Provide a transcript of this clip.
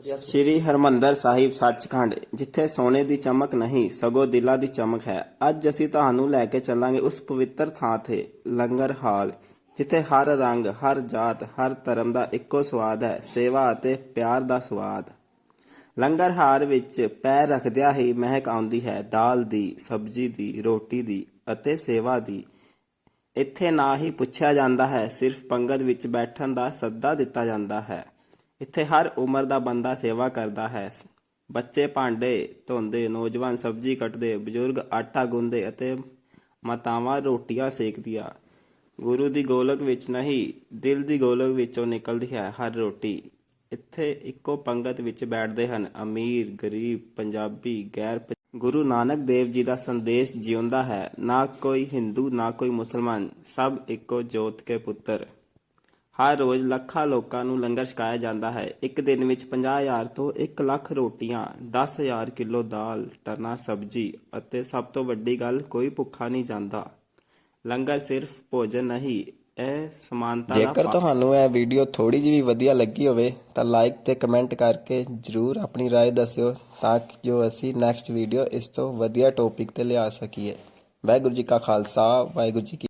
ਸ੍ਰੀ ਹਰਮੰਦਰ ਸਾਹਿਬ ਸੱਚਖੰਡ, ਜਿੱਥੇ ਸੋਨੇ ਦੀ ਚਮਕ ਨਹੀਂ, ਸਗੋਂ ਦਿਲਾਂ ਦੀ ਚਮਕ ਹੈ। ਅੱਜ ਅਸੀਂ ਤੁਹਾਨੂੰ ਲੈ ਕੇ ਚੱਲਾਂਗੇ ਉਸ ਪਵਿੱਤਰ ਥਾਂ ਤੇ, ਲੰਗਰ ਹਾਲ, ਜਿੱਥੇ ਹਰ ਰੰਗ, ਹਰ ਜਾਤ, ਹਰ ਧਰਮ ਦਾ ਇੱਕੋ ਸਵਾਦ ਹੈ, ਸੇਵਾ ਅਤੇ ਪਿਆਰ ਦਾ ਸਵਾਦ। ਲੰਗਰ ਹਾਲ ਵਿੱਚ ਪੈਰ ਰੱਖਦਿਆਂ ਹੀ ਮਹਿਕ ਆਉਂਦੀ ਹੈ, ਦਾਲ ਦੀ, ਸਬਜ਼ੀ ਦੀ, ਰੋਟੀ ਦੀ ਅਤੇ ਸੇਵਾ ਦੀ। ਇੱਥੇ ਨਾ ਹੀ ਪੁੱਛਿਆ ਜਾਂਦਾ ਹੈ, ਸਿਰਫ ਪੰਗਤ ਵਿੱਚ ਬੈਠਣ ਦਾ ਸੱਦਾ ਦਿੱਤਾ ਜਾਂਦਾ ਹੈ। ਇੱਥੇ ਹਰ ਉਮਰ ਦਾ ਬੰਦਾ ਸੇਵਾ ਕਰਦਾ ਹੈ। ਬੱਚੇ ਭਾਂਡੇ ਧੋਂਦੇ, ਨੌਜਵਾਨ ਸਬਜ਼ੀ ਕੱਟਦੇ, ਬਜ਼ੁਰਗ ਆਟਾ ਗੁੰਦੇ ਅਤੇ ਮਾਤਾਵਾਂ ਰੋਟੀਆਂ ਸੇਕਦੀਆਂ। ਗੁਰੂ ਦੀ ਗੋਲਕ ਵਿੱਚ ਨਹੀਂ, ਦਿਲ ਦੀ ਗੋਲਕ ਵਿੱਚੋਂ ਨਿਕਲਦੀ ਹੈ ਹਰ ਰੋਟੀ। ਇੱਥੇ ਇੱਕੋ ਪੰਗਤ ਵਿੱਚ ਬੈਠਦੇ ਹਨ, ਅਮੀਰ, ਗਰੀਬ, ਪੰਜਾਬੀ, ਗੈਰ ਗੁਰੂ ਨਾਨਕ ਦੇਵ ਜੀ ਦਾ ਸੰਦੇਸ਼ ਜਿਉਂਦਾ ਹੈ, ਨਾ ਕੋਈ ਹਿੰਦੂ, ਨਾ ਕੋਈ ਮੁਸਲਮਾਨ, ਸਭ ਇੱਕੋ ਜੋਤ ਕੇ ਪੁੱਤਰ। ਹਰ ਰੋਜ਼ ਲੱਖਾਂ ਲੋਕਾਂ ਨੂੰ ਲੰਗਰ ਛਕਾਇਆ ਜਾਂਦਾ ਹੈ ਇੱਕ ਦਿਨ ਵਿੱਚ 50000 ਤੋਂ 1 ਲੱਖ ਰੋਟੀਆਂ 10000 ਕਿਲੋ ਦਾਲ ਟਨਾ ਸਬਜ਼ੀ ਅਤੇ ਸਭ ਤੋਂ ਵੱਡੀ ਗੱਲ ਕੋਈ ਭੁੱਖਾ ਨਹੀਂ ਜਾਂਦਾ ਲੰਗਰ ਸਿਰਫ ਭੋਜਨ ਨਹੀਂ ਇਹ ਸਮਾਨਤਾ ਦਾ ਜੇਕਰ ਤੁਹਾਨੂੰ ਇਹ ਵੀਡੀਓ ਥੋੜੀ ਜਿਹੀ ਵੀ ਵਧੀਆ ਲੱਗੀ ਹੋਵੇ ਤਾਂ ਲਾਈਕ ਤੇ ਕਮੈਂਟ ਕਰਕੇ ਜਰੂਰ ਆਪਣੀ رائے ਦੱਸਿਓ ਤਾਂ ਕਿ ਜੋ ਅਸੀਂ ਨੈਕਸਟ ਵੀਡੀਓ ਇਸ ਤੋਂ ਵਧੀਆ ਟੌਪਿਕ ਤੇ ਲਿਆ ਸਕੀਏ ਵਾਹਿਗੁਰੂ ਜੀ ਕਾ ਖਾਲਸਾ ਵਾਹਿਗੁਰੂ ਜੀ ਕੀ